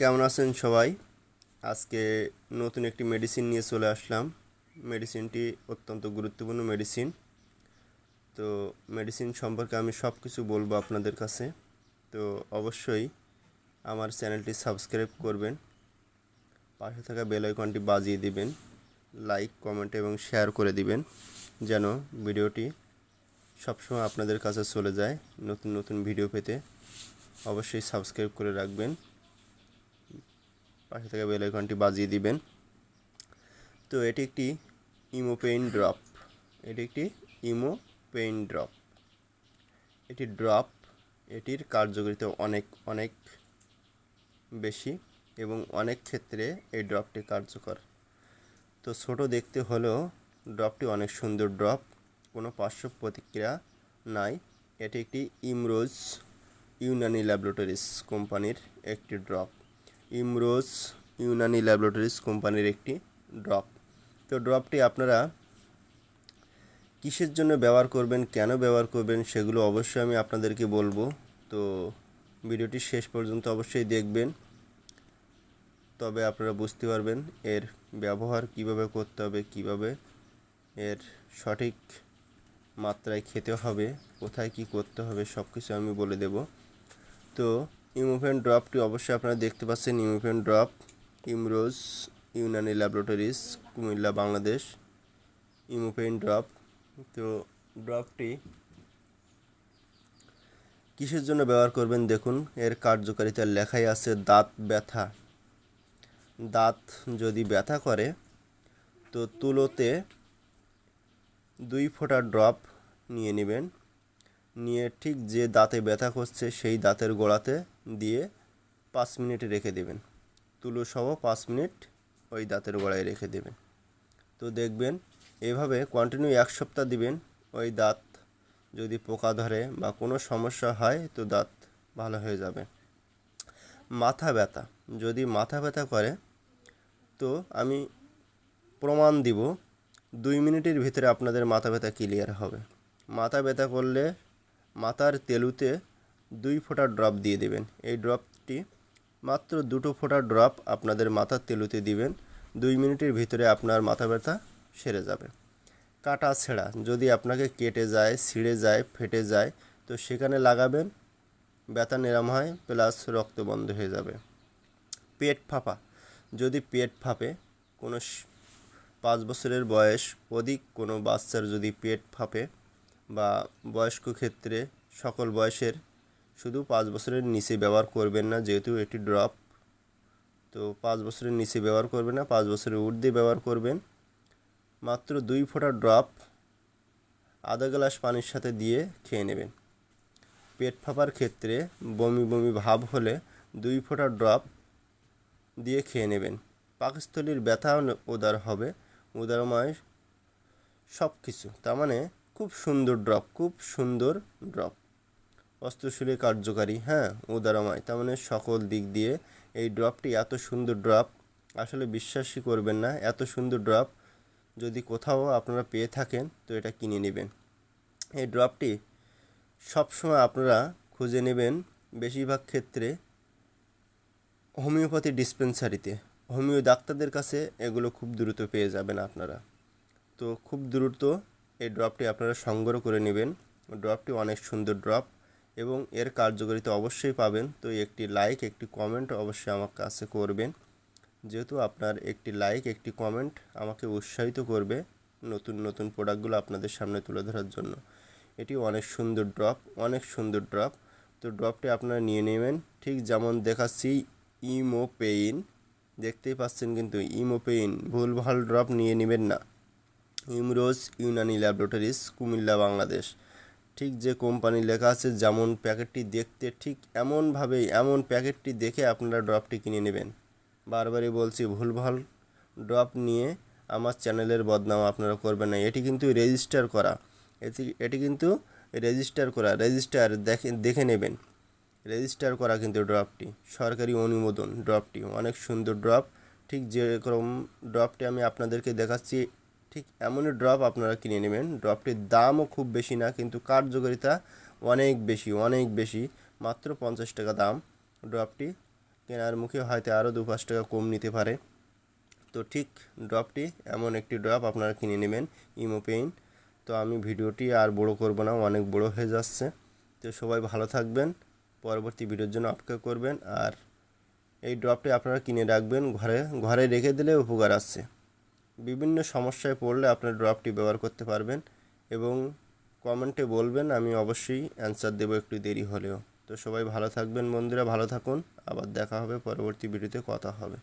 কেমন আছেন সবাই? আজকে নতুন একটি মেডিসিন নিয়ে চলে আসলাম। মেডিসিনটি অত্যন্ত গুরুত্বপূর্ণ মেডিসিন তো মেডিসিন সম্পর্কে আমি সব কিছু বলব আপনাদের কাছে। তো অবশ্যই আমার চ্যানেলটি সাবস্ক্রাইব করবেন। পাশে থাকা বেল আইকনটি বাজিয়ে দিবেন। লাইক কমেন্ট এবং শেয়ার করে দিবেন। যেন ভিডিওটি সবসময় আপনাদের কাছে চলে যায়। নতুন নতুন ভিডিও পেতে অবশ্যই সাবস্ক্রাইব করে রাখবেন। পাশে থাকা বেল আইকনটি বাজিয়ে দিবেন। তো এটি একটি ইমো পেইন ড্রপ। এটি একটি ইমো পেইন ড্রপ। এটি ড্রপ, এটির কার্যকারিতা অনেক অনেক বেশি এবং অনেক ক্ষেত্রে এই ড্রপটি কার্যকর। তো ছোট দেখতে হলেও ড্রপটি অনেক সুন্দর ড্রপ, কোনো পার্শ্ব প্রতিক্রিয়া নাই। এটি একটি ইমরোজ ইউনানি ল্যাবরেটরিজ কোম্পানির একটি ড্রপ। ইমরোজ ইউনানি ল্যাবরেটরিজ কোম্পানির একটি ড্রপ। তো ড্রপটি আপনারা কিসের জন্য ব্যবহার করবেন, কেন ব্যবহার করবেন, সেগুলো অবশ্যই আমি আপনাদেরকে বলব। তো ভিডিওটি শেষ পর্যন্ত অবশ্যই দেখবেন। তবে আপনারা বুঝতে পারবেন এর ব্যবহার কীভাবে করতে হবে, কীভাবে এর সঠিক মাত্রায় খেতে হবে, কোথায় কি করতে হবে সব কিছু আমি বলে দেব। তো ইমোফেন ড্রপটি অবশ্যই আপনারা দেখতে পাচ্ছেন। Emofen drop Imroz Unani laboratories Comilla, Bangladesh. Emofen drop তো ড্রপটি কিসের জন্য ব্যবহার করবেন দেখুন, এর কার্যকারিতার লেখাই আছে দাঁত ব্যথা। দাঁত যদি ব্যথা করে, তো তুলোতে দুই ফোঁটা ড্রপ নিয়ে নেবেন। নিয়ে ঠিক যে দাঁতে ব্যথা করছে, সেই দাঁতের গোড়াতে দিয়ে পাঁচ মিনিট রেখে দেবেন। তুলো সহ পাঁচ মিনিট ওই দাঁতের গোড়ায় রেখে দেবেন। তো দেখবেন এভাবে কন্টিনিউ এক সপ্তাহ দিবেন, ওই দাঁত যদি পোকা ধরে বা কোনো সমস্যা হয় তো দাঁত ভালো হয়ে যাবে। মাথা ব্যথা, যদি মাথা ব্যথা করে তো আমি প্রমাণ দিব, দুই মিনিটের ভিতরে আপনাদের মাথা ব্যথা ক্লিয়ার হবে। মাথা ব্যথা করলে মাথার তেলুতে দুই ফোঁটা ড্রপ দিয়ে দেবেন। এই ড্রপটি মাত্র দুটো ফোঁটা ড্রপ আপনাদের মাথার তেলুতে দিবেন। দুই মিনিটের ভিতরে আপনার মাথা ব্যথা সেরে যাবে। কাটা ছেঁড়া, যদি আপনাকে কেটে যায়, ছিঁড়ে যায়, ফেটে যায়, তো সেখানে লাগাবেন। ব্যথা নিরাম হয়, প্লাস রক্ত বন্ধ হয়ে যাবে। পেট ফাঁপা, যদি পেট ফাঁপে, কোনো পাঁচ বছরের বয়স, অধিক কোনো বাচ্চার যদি পেট ফাঁপে বা বয়স্ক ক্ষেত্রে সকল বয়সের শুধু পাঁচ বছরের নিচে ব্যবহার করবেন না, যেহেতু এটি ড্রপ তো পাঁচ বছরের নিচে ব্যবহার করবেন না, পাঁচ বছরের ঊর্ধ্বে ব্যবহার করবেন। মাত্র দুই ফোঁটা ড্রপ আধা গ্লাস পানির সাথে দিয়ে খেয়ে নেবেন। পেট ফাঁপার ক্ষেত্রে বমি বমি ভাব হলে দুই ফোঁটা ড্রপ দিয়ে খেয়ে নেবেন। পাকস্থলীর ব্যথা উদার হবে, উদারময় সব কিছু তার মানে খুব সুন্দর ড্রপ খুব সুন্দর ড্রপ অস্ত্রশূলে কার্যকারী হ্যাঁ উদারময়। তার মানে সকল দিক দিয়ে এই ড্রপটি এত সুন্দর ড্রপ, আসলে বিশ্বাসই করবেন না, এত সুন্দর ড্রপ যদি কোথাও আপনারা পেয়ে থাকেন, তো এটা কিনে নেবেন। এই ড্রপটি সবসময় আপনারা খুঁজে নেবেন বেশিরভাগ ক্ষেত্রে হোমিওপ্যাথি ডিসপেন্সারিতে। হোমিও ডাক্তারদের কাছে এগুলো খুব দ্রুত পেয়ে যাবেন আপনারা। তো খুব দ্রুত এই ড্রপটি আপনারা সংগ্রহ করে নেবেন। ড্রপটি অনেক সুন্দর ড্রপ। এবং এর কার্যকারিতা অবশ্যই পাবেন। তো একটি লাইক একটি কমেন্ট অবশ্যই আমার কাছে করবেন। যেহেতু আপনার একটি লাইক একটি কমেন্ট আমাকে উৎসাহিত করবে নতুন নতুন প্রোডাক্টগুলো আপনাদের সামনে তুলে ধরার জন্য। এটি অনেক সুন্দর ড্রপ অনেক সুন্দর ড্রপ তো ড্রপটি আপনারা নিয়ে নেবেন। ঠিক যেমন দেখাচ্ছি ইমো পেইন দেখতেই পাচ্ছেন কিন্তু ইমো পেইন ভুলভাল ড্রপ নিয়ে নেবেন না। ইমরোজ ইউনানি ল্যাবরেটরিজ, কুমিল্লা, বাংলাদেশ। ঠিক যে কোম্পানি লেখা আছে, যেমন প্যাকেটটি দেখতে ঠিক এমনভাবেই এমন প্যাকেটটি দেখে আপনারা ড্রপটি কিনে নেবেন। বারবারই বলছি, ভুলভাল ড্রপ নিয়ে আমার চ্যানেলের বদনাম আপনারা করবেন না। এটি কিন্তু রেজিস্টার করা। এটি এটি কিন্তু রেজিস্টার করা। রেজিস্টার দেখে দেখে নেবেন। রেজিস্টার করা কিন্তু ড্রপটি। সরকারি অনুমোদন ড্রপটি। অনেক সুন্দর ড্রপ। ঠিক যেরকম ড্রপটি আমি আপনাদেরকে দেখাচ্ছি ঠিক এমনই ড্রপ আপনারা কিনে নেবেন। ড্রপটির দামও খুব বেশি না, কিন্তু কার্যকারিতা অনেক বেশি অনেক বেশি। মাত্র পঞ্চাশ টাকা দাম ড্রপটি কেনার মুখে হয়তো আরও দু পাঁচ টাকা কম নিতে পারে। তো ঠিক ড্রপটি এমন একটি ড্রপ আপনারা কিনে নেবেন, ইমো পেইন। তো আমি ভিডিওটি আর বড় করব না, অনেক বড় হয়ে যাচ্ছে। তো সবাই ভালো থাকবেন, পরবর্তী ভিডিওর জন্য অপেক্ষা করবেন। আর এই ড্রপটি আপনারা কিনে রাখবেন, ঘরে ঘরে রেখে দিলে উপকার আছে বিভিন্ন সমস্যায় পড়লে আপনার ড্রপটি ব্যবহার করতে পারবেন এবং কমেন্টে বলবেন, আমি অবশ্যই অ্যান্সার দেবো একটু দেরি হলেও। তো সবাই ভালো থাকবেন বন্ধুরা, ভালো থাকুন। আবার দেখা হবে, পরবর্তী ভিডিওতে কথা হবে।